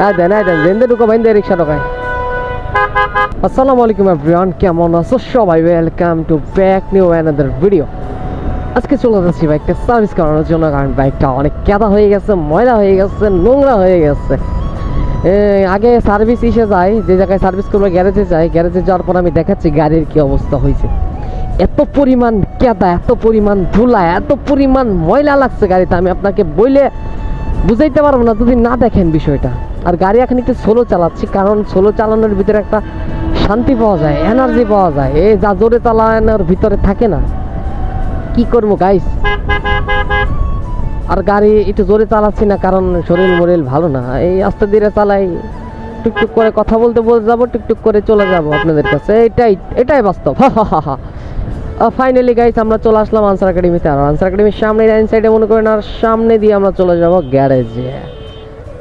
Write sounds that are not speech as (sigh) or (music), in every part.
হ্যাঁ দেন হ্যাঁ দেন, জেন্দে ঢুকো, বাইন্দে রিক্সা ঢোকায় আসসালামু আলাইকুম এভরিওয়ান, কেমন আছো সবাই? Welcome to back new another video আজকে চলে যাচ্ছি বাইকটা সার্ভিস করানোর জন্য, কারণ বাইকটা অনেক কেদা হয়ে গেছে, ময়লা হয়ে গেছে, নোংরা হয়ে গেছে। আগে সার্ভিস এসে যায়, যে জায়গায় সার্ভিস করব গ্যারেজে যাই গ্যারেজে যাওয়ার পর আমি দেখাচ্ছি গাড়ির কি অবস্থা হয়েছে। এত পরিমাণ কেদা এত পরিমাণ ধুলা, এত পরিমাণ ময়লা লাগছে গাড়িতে, আমি আপনাকে বইলে বুঝাইতে পারব না যদি না দেখেন বিষয়টা। আর গাড়ি এখন একটু সোলো চালাচ্ছি, কারণ সোলো চালানোর ভিতরে একটা শান্তি পাওয়া যায় এনার্জি পাওয়া যায়। এই যা জোরে চালানোর ভিতরে থাকে না। কি করব গাইস আর গাড়ি একটু জোরে চালাচ্ছি না, কারণ শরীর মরিল ভালো না। এই আস্তে ধীরে চালাই, টুকটুক করে কথা বলতে বলতে যাব, টুকটুক করে চলে যাব আপনাদের কাছে। এটাই এটাই বাস্তব। ফাইনালি গাইস আমরা চলে আসলাম আনসার একাডেমিতে আর আনসার একাডেমির সামনে সাইডে মনে করেন, আর সামনে দিয়ে আমরা চলে যাব গ্যারেজে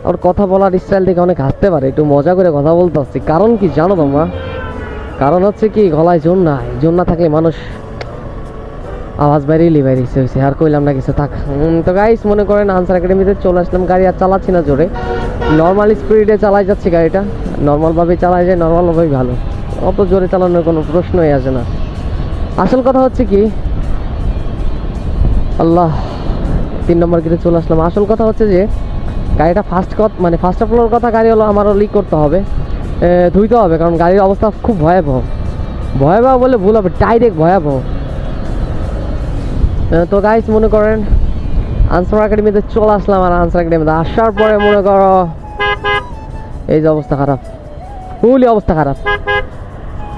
ওর কথা বলার স্টাইল থেকে অনেক হাসতে পারে, একটু মজা করে কথা বলতে আসছি কারণ কি জানো তোমরা? কারণ হচ্ছে কি, গলায় জোর নাই, জোর না থাকলে মানুষ আওয়াজ বাইরেই বাইরেছে হয়েছে আর কইলাম না কিছু, থাক। তো গাইস মনে করেন আনসার একাডেমিতে চলে আসলাম, গাড়ি আর চালাচ্ছি না জোরে। নর্মাল স্পিডে চালাই যাচ্ছে গাড়িটা। নর্মালভাবে চালাই যায় নর্মালভাবেই ভালো। অত জোরে চালানোর কোনো প্রশ্নই আসে না। আসল কথা হচ্ছে কি, আল্লাহ, তিন নম্বর গেটে চলে আসলাম। আসল কথা হচ্ছে যে গাড়িটা ফার্স্ট কত মানে ফার্স্ট অফ কথা গাড়ি হলো আমারও লিক করতে হবে। ধুইতে হবে, কারণ গাড়ির অবস্থা খুব ভয়াবহ। ভয়াবহ বলে ভুল হবে ডাইরেক্ট ভয়াবহ। তো গাইস মনে করেন আনসার একাডেমিতে চলে আসলাম আর আনসার একাডেমিতে আসার পরে মনে করো, এই যে অবস্থা খারাপ। ফুলই অবস্থা খারাপ।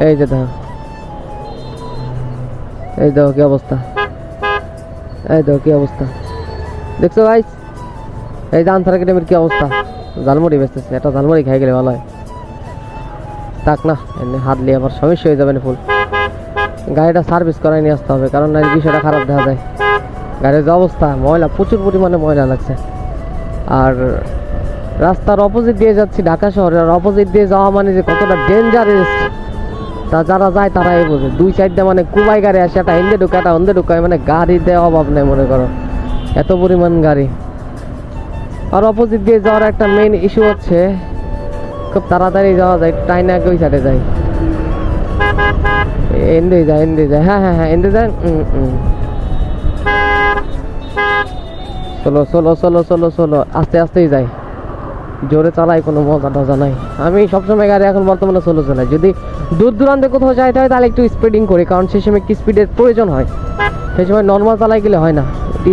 এই যে দেখো। এই দেখো কি অবস্থা। এই দেখো কি অবস্থা। দেখছ গাইস এই যে আনসার একাডেমির কি অবস্থা? ঝালমুড়ি বেচতেছে, এটা ঝালমুড়ি খাই গেলে ভালো হয়। থাক না, এমনি হাত নিয়ে আবার সমস্যা হয়ে যাবে না ফুল গাড়িটা সার্ভিস করাই নিয়ে আসতে হবে, কারণ না বিষয়টা খারাপ দেখা যায়। গাড়ির যে অবস্থা, ময়লা, প্রচুর পরিমাণে ময়লা লাগছে। আর রাস্তার অপোজিট দিয়ে যাচ্ছি ঢাকা শহরে, আর অপোজিট দিয়ে যাওয়া মানে যে কতটা ডেঞ্জারাস তা যারা যায় তারাই বোঝে। দুই সাইডটা মানে কুবাই গাড়ি আসে, একটা হিন্দে ঢুকে, একটা হন্দে ঢুকায় মানে গাড়িতে অভাব নেই মনে করো। এত পরিমাণ গাড়ি। আর অপোজিট দিয়ে যাওয়ার একটা মেইন ইস্যু হচ্ছে, খুব তাড়াতাড়ি যাওয়া যায় টাই টাইনা ওই সাইডে যায়। এন্ডে যায় এন্ডে যায়। হ্যাঁ হ্যাঁ হ্যাঁ এন্ডে যায়। চলো চলো চলো চলো চলো আস্তে, আস্তেই যাই জোরে চালাই, কোনো মজা টজা নাই। আমি সবসময় গাড়ি এখন বর্তমানে চলো চালাই। যদি দূর দূরান্তে কোথাও যাইতে হয় তাহলে একটু স্পিডিং করি, কারণ সেই সময় একটু স্পিডের প্রয়োজন হয়। সেই সময় নর্মাল চালাই গেলে হয় না।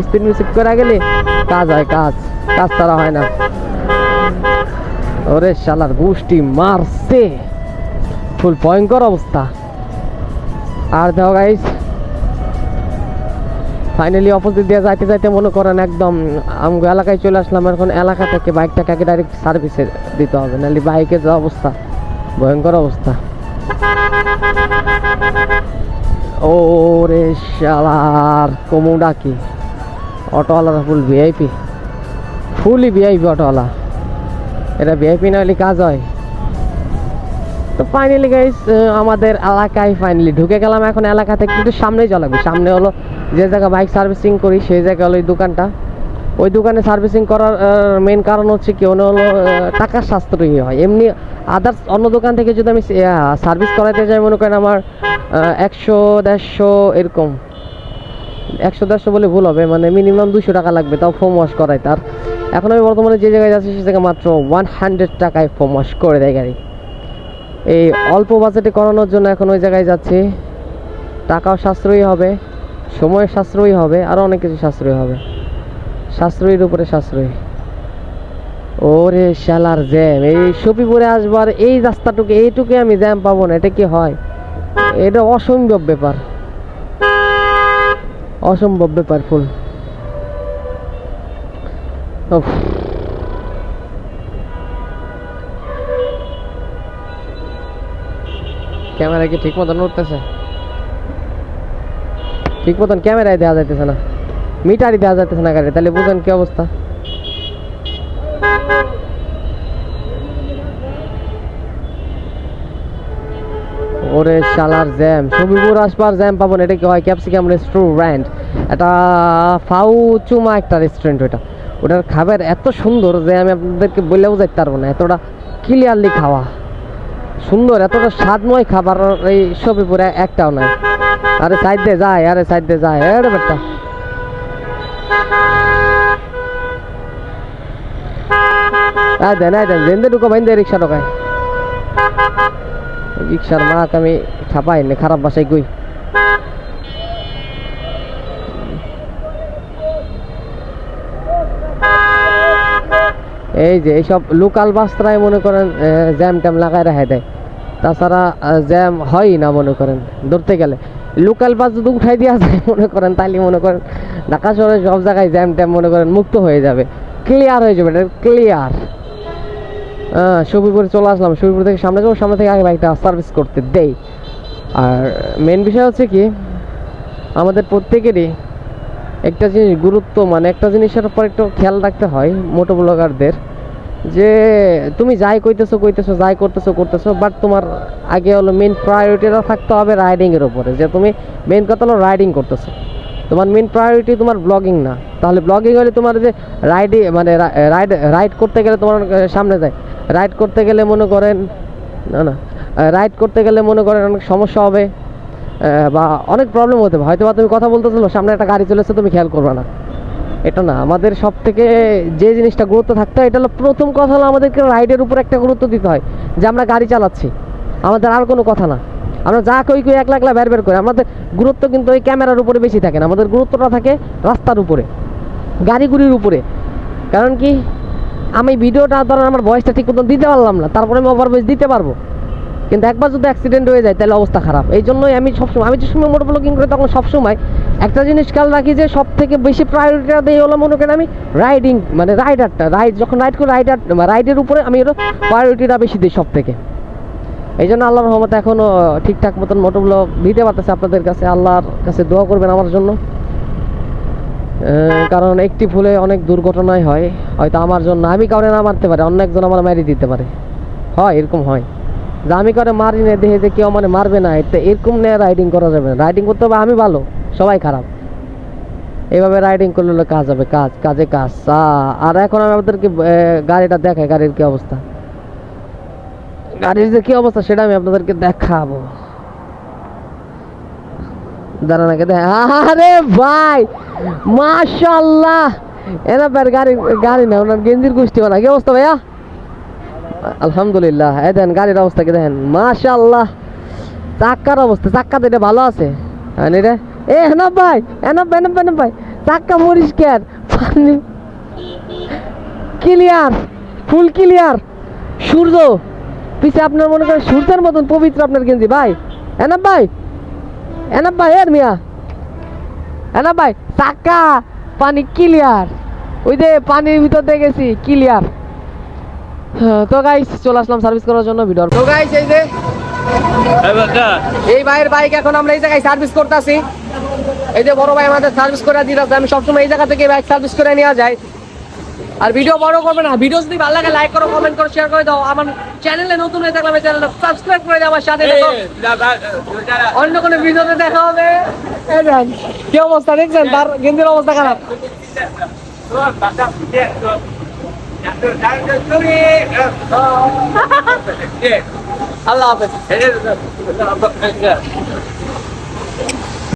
স্পিড মিউজিক করে গেলে কাজ হয়, কাজ। কাজ তারা হয় না। ওরে শালার গোষ্ঠী মারছে। ফুল ভয়ঙ্কর অবস্থা। আর দেখো গাইস ফাইনালি অপোজিট দিয়ে যাইতে যাইতে মনে করেন একদম, আমগো এলাকায় চলে আসলাম। এখন এলাকা থেকে বাইকটাকে আগে ডাইরেক্ট সার্ভিসে দিতে হবে, নাহলে বাইকের যে অবস্থা, ভয়ঙ্কর অবস্থা। ও রে শালার, কমুডা কি? অটোওয়ালারা ফুল ভিআইপি ফুলই ভিআইপি অটোওয়ালা। এটা ভিআইপি না হলে কাজ হয়। তো ফাইনালি গাইস আমাদের এলাকায় ফাইনালি ঢুকে গেলাম। এখন এলাকা থেকে একটু সামনেই চলাবি সামনে হলো যে জায়গায় বাইক সার্ভিসিং করি, সেই জায়গা হলো এই দোকানটা। ওই দোকানে সার্ভিসিং করার মেন কারণ হচ্ছে কি ওটা হলো টাকার সাশ্রয়ী হয়। এমনি আদার্স অন্য দোকান থেকে যদি আমি সার্ভিস করাতে যাই, মনে করেন আমার একশো, দেড়শো, এরকম। একশো, দেড়শো বলে ভুল হবে মানে মিনিমাম দুশো টাকা লাগবে, তাও ফোম ওয়াশ করাই তার এখন আমি বর্তমানে যে জায়গায় যাচ্ছি, সে জায়গায় মাত্র ওয়ান হান্ড্রেড টাকায় ফোম ওয়াশ করে দেয় গাড়ি। এই অল্প বাজেটে করানোর জন্য এখন ওই জায়গায় যাচ্ছি। টাকাও সাশ্রয়ী হবে। সময় সাশ্রয়ী হবে আরও অনেক কিছু সাশ্রয়ী হবে। সাশ্রয়ীর উপরে সাশ্রয়ী। ওরে শালার জ্যাম, এই সপিপুরে আসবার এই রাস্তাটুকু এইটুকু আমি জ্যাম পাবো না, এটা কি হয়? এটা অসম্ভব ব্যাপার। অসম্ভব ব্যাপার ফুল। ক্যামেরা কি ঠিক মতন উঠতেছে ঠিক মতন ক্যামেরায় দেওয়া যাইতেছে না। মিটারই দেওয়া যাইতেছে না গাড়ি তাহলে বুঝেন কি অবস্থা? ওরে শালার জ্যাম সবিপুর আসবার জ্যাম পাবো না, এটা কি হয়? ক্যাপসিকাম রেস্টুরেন্ট এটা ফাউ চুমা একটা রেস্টুরেন্ট ওটা ওটার খাবার এত সুন্দর যে আমি আপনাদেরকে বলে বোঝাইতে পারব না, এতটা ক্লিয়ারলি খাওয়া। সুন্দর, এতটা স্বাদময় খাবার এই সবিপুরে একটাও নাই। আরে সাইড দিয়ে যায়, আরে সাইড দিয়ে যায়। আরে বেটা। আয় দেন আয় দেন দেন দে ঢুকো, বাইন দে রিক্সা ঢোকায়। রিক্সার আমি ছাপাই নে, খারাপ বাসায় গই। এই যে, এইসব লোকাল বাসটাই মনে করেন জ্যাম ট্যাম লাগায় রেখে দেয়। তাছাড়া জ্যাম হয়ই না মনে করেন, ধরতে গেলে। লোকাল বাস যদি উঠাই দেওয়া যায়, (laughs) মনে করেন, তাইলে মনে করেন ঢাকা শহরে সব জায়গায় জ্যাম ট্যাম মনে করেন মুক্ত হয়ে যাবে। ক্লিয়ার হয়ে যাবে, এটা ক্লিয়ার হ্যাঁ সবিপুরে চলে আসলাম সবিপুর থেকে সামনে যাব, সামনে থেকে আগে বাইকটা সার্ভিস করতে দেই। আর মেন বিষয় হচ্ছে কি, আমাদের প্রত্যেকেরই একটা জিনিস গুরুত্ব মানে একটা জিনিসের উপর একটু খেয়াল রাখতে হয় মোটো ব্লগারদের যে তুমি যাই কইতেছো কইতেছো, যাই করতেছো করতেছো বাট তোমার আগে হলো মেন প্রায়োরিটিটা থাকতে হবে রাইডিংয়ের উপরে। যে তুমি মেন কথা হলো রাইডিং করতেছো। তোমার মেন প্রায়োরিটি তোমার ব্লগিং না। তাহলে ব্লগিং হলে তোমার যে রাইডি মানে রাইড রাইড করতে গেলে তোমার সামনে যায়। রাইড করতে গেলে মনে করেন, না না রাইড করতে গেলে মনে করেন অনেক সমস্যা হবে বা অনেক প্রবলেম হতে হয়তো বা তুমি কথা বলতেছিল সামনে একটা গাড়ি চলেছে, তুমি খেয়াল করবে না। এটা না, আমাদের সব থেকে যে জিনিসটা গুরুত্ব থাকতে হয়, এটা হলো প্রথম কথা হলো আমাদেরকে রাইডের উপর একটা গুরুত্ব দিতে হয়, যে আমরা গাড়ি চালাচ্ছি। আমাদের আর কোনো কথা না। আমরা যা কই কই একলা একলা বের বের করি, আমাদের গুরুত্ব কিন্তু ওই ক্যামেরার উপরে বেশি থাকে না, আমাদের গুরুত্বটা থাকে রাস্তার উপরে, গাড়িগুড়ির উপরে। কারণ কি, আমি ভিডিওটা ধরেন আমার ভয়েসটা ঠিক মতন দিতে পারলাম না, তারপরে আমি ওভার ভয়েস দিতে পারব। কিন্তু একবার যদি অ্যাক্সিডেন্ট হয়ে যায়, তাহলে অবস্থা খারাপ। এই জন্যই আমি সবসময়, আমি যে সময় মোটর ব্লগিং করি, তখন সবসময় একটা জিনিস খেয়াল রাখি যে সব থেকে বেশি প্রায়োরিটিটা দিই হলো মনে করেন আমি রাইডিং মানে রাইডারটা রাইড যখন রাইড করি রাইডার রাইডের উপরে আমি হলো প্রায়োরিটিটা বেশি দিই সব থেকে এই জন্য আল্লাহর রহমতে এখনও ঠিকঠাক মতন মোটর ব্লগ দিতে পারতেছে আপনাদের কাছে। আল্লাহর কাছে দোয়া করবেন আমার জন্য। কারণ একটি ভুলে অনেক দুর্ঘটনাই হয়। হয়তো আমার জন্য। আমি কাউরে না মারতে পারে, অন্য একজন আমার মারি দিতে পারে। হয়, এরকম হয়। যে আমি করে মারি না দেখে যে কেউ মানে মারবে না এরকম নিয়ে রাইডিং করা যাবে না। রাইডিং করতে হবে আমি ভালো। সবাই খারাপ। এইভাবে রাইডিং করলে কাজ হবে, কাজ, কাজে কাজ। আর এখন আমি আপনাদেরকে গাড়িটা দেখাই, গাড়ির কি অবস্থা। গাড়ির যে কি অবস্থা সেটা আমি আপনাদেরকে দেখাবো। আগে দেখ আরে ভাই মাশাল্লাহ গাড়ি গাড়ি না, ওনার গেঞ্জির গোষ্ঠী বানা। কি অবস্থা ভাইয়া? আলহামদুলিল্লাহ। গাড়ির অবস্থা কি দেখেন? মাশাল্লাহ চাক্কার অবস্থা, চাক্কা এটা ভালো আছে। হ্যাঁ রে এ হেনাব ভাই হেনাব হেনাব হেনাব ভাই চাক্কা পরিষ্কার পানি। Clear full clear. সূর্য পিছে আপনার মনে করেন সূর্যের মতন পবিত্র আপনার গেঞ্জি ভাই। এনাব ভাই এনাব ভাই এর মিয়া। এনাব ভাই চাক্কা পানি ক্লিয়ার। ওই যে পানির ভিতর দিয়ে গেছি ক্লিয়ার। তো গাইস চলে আসলাম সার্ভিস করার জন্য ভিডিও তো গাইস এই যে এই ভাইয়ের বাইক এখন আমরা এই জায়গায় সার্ভিস করতেছি। এই যে বড় ভাই আমাদের সার্ভিস করে দিতেছে আমি সবসময় এই জায়গা থেকে বাইক সার্ভিস করে নেওয়া যায় আর ভিডিও বড় করবে না ভিডিও যদি ভালো লাগে লাইক করো কমেন্ট করো শেয়ার করে দাও আমার চ্যানেলে নতুন হয়ে থাকলে চ্যানেলটা সাবস্ক্রাইব করে দাও আমার সাথে দেখো অন্য কোনো ভিডিওতে দেখা হবে কি অবস্থা দেখছেন তার গেন্দির অবস্থা খারাপ আল্লাহ হাফেজ